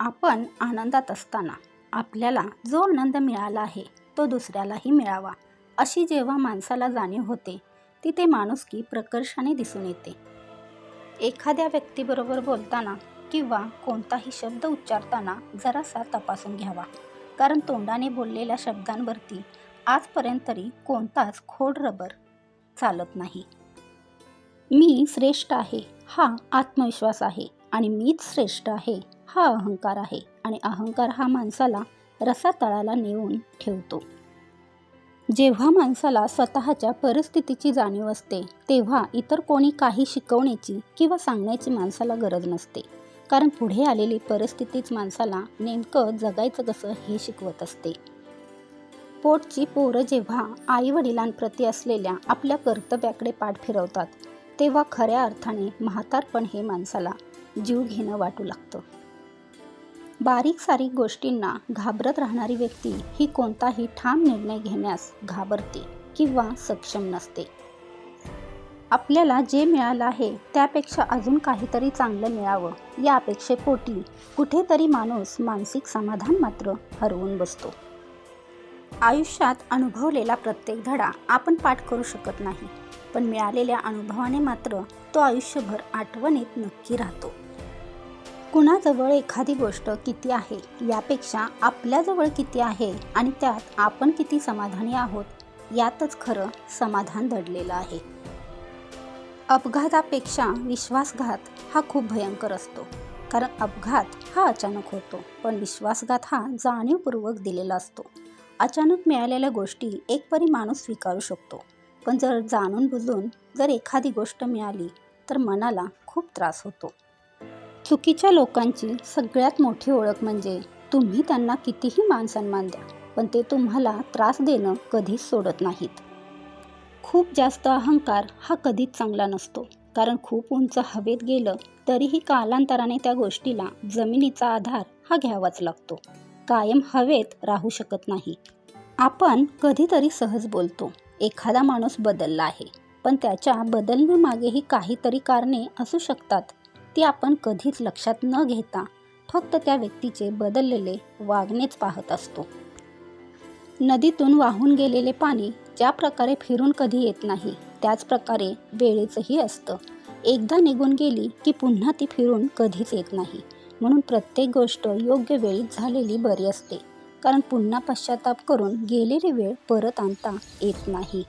आपण आनंदात असताना आपल्याला जो आनंद मिळाला आहे तो दुसऱ्यालाही मिळावा अशी जेव्हा माणसाला जाणीव होते ती ते माणुसकी प्रकर्षाने दिसून येते. एखाद्या व्यक्तीबरोबर बोलताना किंवा कोणताही शब्द उच्चारताना जरासा तपासून घ्यावा कारण तोंडाने बोललेल्या शब्दांवरती आजपर्यंत तरी कोणताच खोड रबर चालत नाही. मी श्रेष्ठ आहे हा आत्मविश्वास आहे आणि मीच श्रेष्ठ आहे हा अहंकार आहे आणि अहंकार हा माणसाला रसातळाला नेऊन ठेवतो. जेव्हा माणसाला स्वतःच्या परिस्थितीची जाणीव असते तेव्हा इतर कोणी काही शिकवण्याची किंवा सांगण्याची माणसाला गरज नसते. कारण पुढे आलेली परिस्थितीच माणसाला नेमकं जगायचं कसं हे शिकवत असते. पोटची पोरं जेव्हा आईवडिलांप्रती असलेल्या आपल्या कर्तव्याकडे पाठ फिरवतात तेव्हा खऱ्या अर्थाने म्हातारपण हे माणसाला जीव घेणं वाटू लागतं. बारीक सारीक गोष्टींना घाबरत राहणारी व्यक्ती ही कोणताही ठाम निर्णय घेण्यास घाबरते किंवा सक्षम नसते. आपल्याला जे मिळालं आहे त्यापेक्षा अजून काहीतरी चांगलं मिळावं या अपेक्षेपोटी कुठेतरी माणूस मानसिक समाधान मात्र हरवून बसतो. आयुष्यात अनुभवलेला प्रत्येक धडा आपण पाठ करू शकत नाही पण मिळालेल्या अनुभवाने मात्र तो आयुष्यभर आठवणीत नक्की राहतो. कुणाजवळ एखादी गोष्ट किती आहे यापेक्षा आपल्याजवळ किती आहे आणि त्यात आपण किती समाधानी आहोत यातच खरं समाधान दडलेलं आहे. अपघातापेक्षा विश्वासघात हा खूप भयंकर असतो. कारण अपघात हा अचानक होतो पण विश्वासघात हा जाणीवपूर्वक दिलेला असतो. अचानक मिळालेल्या गोष्टी एकपरी माणूस स्वीकारू शकतो. पण जर जाणून बुजून जर एखादी गोष्ट मिळाली तर मनाला खूप त्रास होतो. चुकीच्या लोकांची सगळ्यात मोठी ओळख म्हणजे तुम्ही त्यांना कितीही मान सन्मान द्या पण ते तुम्हाला त्रास देणं कधीच सोडत नाहीत. खूप जास्त अहंकार हा कधीच चांगला नसतो कारण खूप उंच हवेत गेलं तरीही कालांतराने त्या गोष्टीला जमिनीचा आधार हा घ्यावाच लागतो. कायम हवेत राहू शकत नाही. आपण कधीतरी सहज बोलतो एखादा माणूस बदलला आहे पण त्याच्या बदलण्यामागेही काहीतरी कारणे असू शकतात. ती आपण कधीच लक्षात न घेता फक्त त्या व्यक्तीचे बदललेले वागणेच पाहत असतो. नदीतून वाहून गेलेले पाणी ज्या प्रकारे फिरून कधी येत नाही त्याच प्रकारे वेळेचंही असतं. एकदा निघून गेली की पुन्हा ती फिरून कधीच येत नाही. म्हणून प्रत्येक गोष्ट योग्य वेळीच झालेली बरी असते. कारण पुन्हा पश्चाताप करून गेलेली वेळ परत आणता येत नाही.